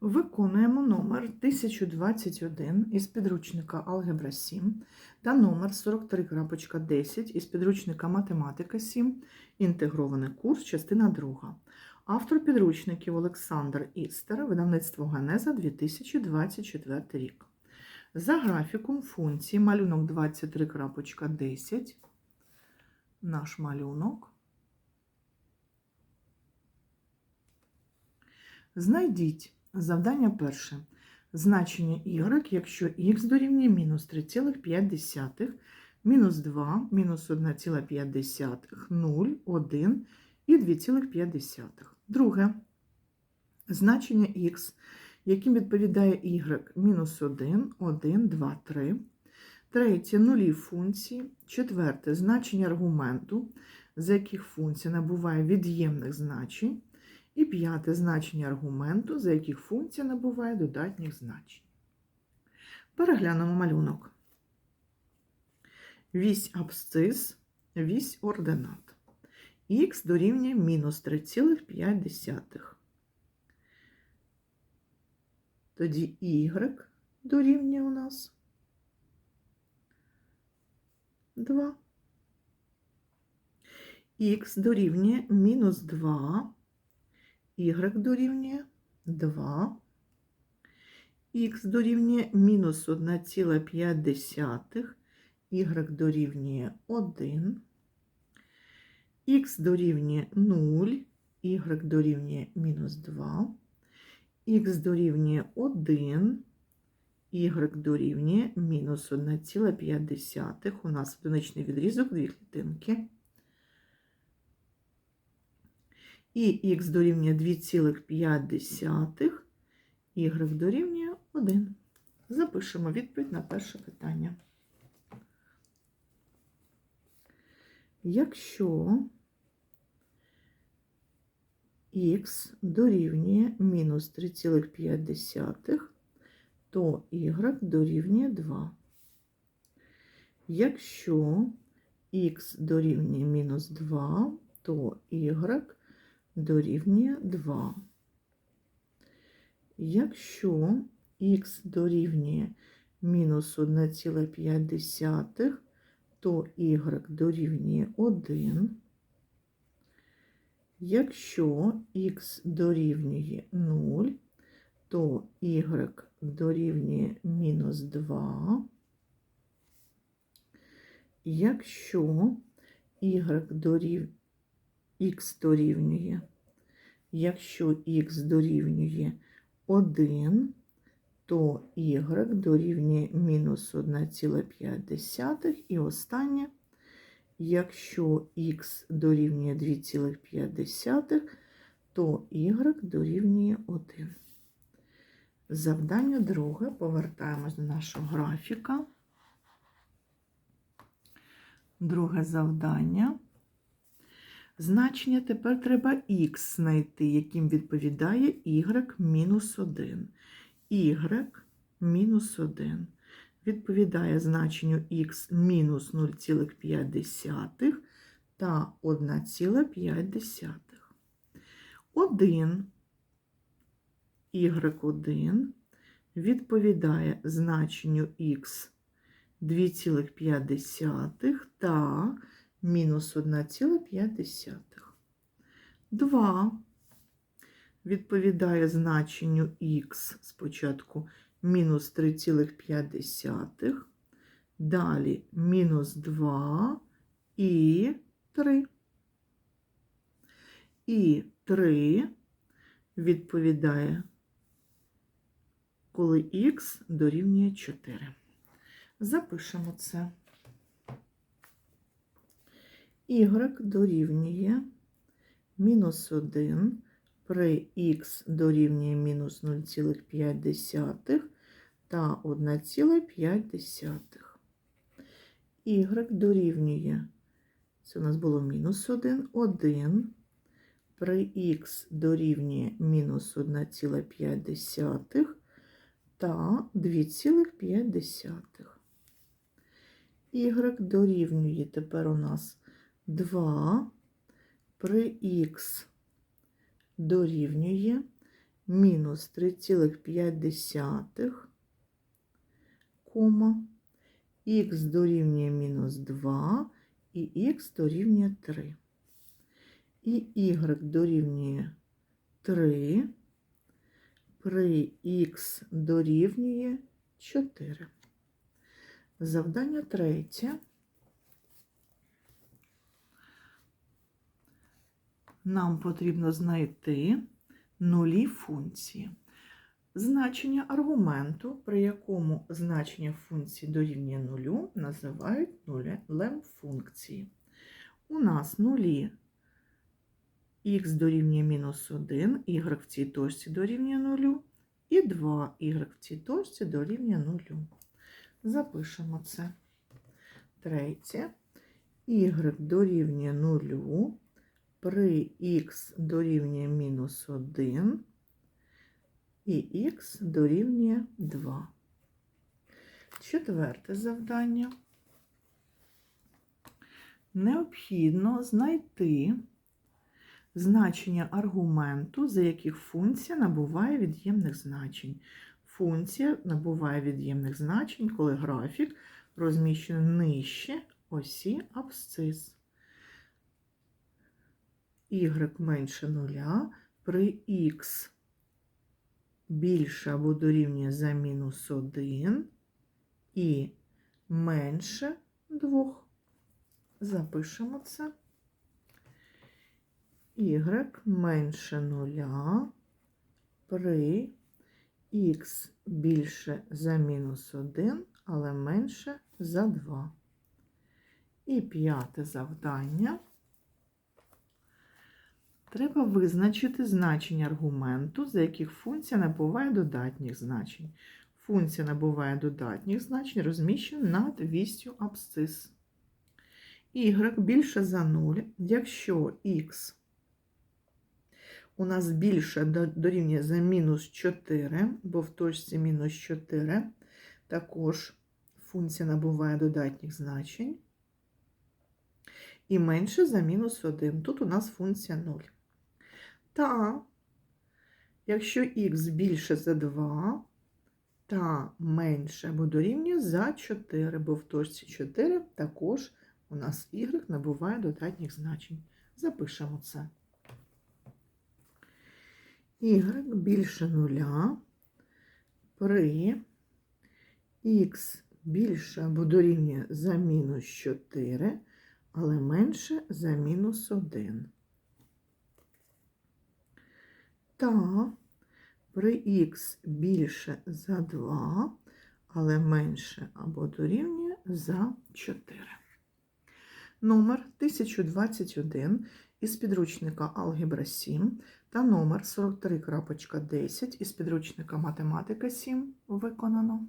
Виконуємо номер 1021 із підручника Алгебра 7 та номер 43.10 із підручника Математика 7, інтегрований курс, частина 2. Автор підручників Олександр Істер, видавництво Генеза 2024 рік. За графіком функції малюнок 23.10. Наш малюнок. Знайдіть завдання перше. Значення y, якщо х дорівнює мінус 3,5, мінус 2, мінус 1,5, 0, 1 і 2,5. Друге. Значення х, яким відповідає y, мінус 1, 1, 2, 3. Третє нулі функції. Четверте значення аргументу, за яких функція набуває від'ємних значень. І п'яте значення аргументу, за яких функція набуває додатніх значень. Переглянемо малюнок. Вісь абсцис, вісь ординат. Х дорівнює мінус 3,5. Тоді y дорівнює у нас 2. Х дорівнює мінус 2 y дорівнює 2, х дорівнює мінус 1,5, y дорівнює 1, х дорівнює 0, y дорівнює мінус 2, х дорівнює 1, y дорівнює мінус 1,5. У нас одиничний відрізок, дві клітинки. І х дорівнює 2,5, y дорівнює 1. Запишемо відповідь на перше питання. Якщо х дорівнює мінус 3,5, то y дорівнює 2. Якщо х дорівнює мінус 2, то y дорівнює 2. Якщо х дорівнює мінус 1,5, то y дорівнює 1. Якщо х дорівнює 0, то y дорівнює мінус 2. Якщо y дорівнює х дорівнює. Якщо х дорівнює 1, то y дорівнює мінус 1,5. І останнє, якщо х дорівнює 2,5, то y дорівнює 1. Завдання друге. Повертаємось до нашого графіка. Друге завдання. Значення тепер треба х знайти, яким відповідає y мінус 1. y мінус 1 відповідає значенню х мінус 0,5 та 1,5. 1 y1 відповідає значенню х 2,5 та мінус 1,5. 2 відповідає значенню х спочатку мінус 3,5, далі мінус 2 і 3. І 3 відповідає, коли х дорівнює 4. Запишемо це y дорівнює мінус 1 при х дорівнює мінус 0,5 та 1,5. y дорівнює, це у нас було мінус 1, 1 при х дорівнює мінус 1,5 та 2,5. y дорівнює тепер у нас 2 при х дорівнює мінус 3,5, кома, х дорівнює мінус 2 і х дорівнює 3. І y дорівнює 3 при х дорівнює 4. Завдання третє. Нам потрібно знайти нулі функції. Значення аргументу, при якому значення функції дорівнює нулю, називають нулем функції. У нас нулі х дорівнює мінус 1, y в цій точці дорівнює нулю, і 2y в цій точці дорівнює нулю. Запишемо це. Третє. y дорівнює нулю при х дорівнює мінус 1 і х дорівнює 2. Четверте завдання. Необхідно знайти значення аргументу, за яких функція набуває від'ємних значень. Функція набуває від'ємних значень, коли графік розміщений нижче осі абсцис. Y менше нуля при х більше або дорівнює за мінус 1 і менше 2. Запишемо це. y менше нуля при х більше за мінус 1, але менше за 2. І п'яте завдання. Треба визначити значення аргументу, за яких функція набуває додатніх значень. Функція набуває додатніх значень, розміщена над вістю абсцис. y більше за 0, якщо х у нас більше дорівнює за мінус 4, бо в точці мінус 4 також функція набуває додатніх значень. І менше за мінус 1. Тут у нас функція 0. Та, якщо х більше за 2, та менше або дорівнює за 4, бо в точці 4 також у нас y набуває додатніх значень. Запишемо це. y більше 0 при х більше або дорівнює за мінус 4, але менше за мінус 1. Та при х більше за 2, але менше або дорівнює за 4. Номер 1021 із підручника Алгебра 7 та номер 43.10 із підручника Математика 7 виконано.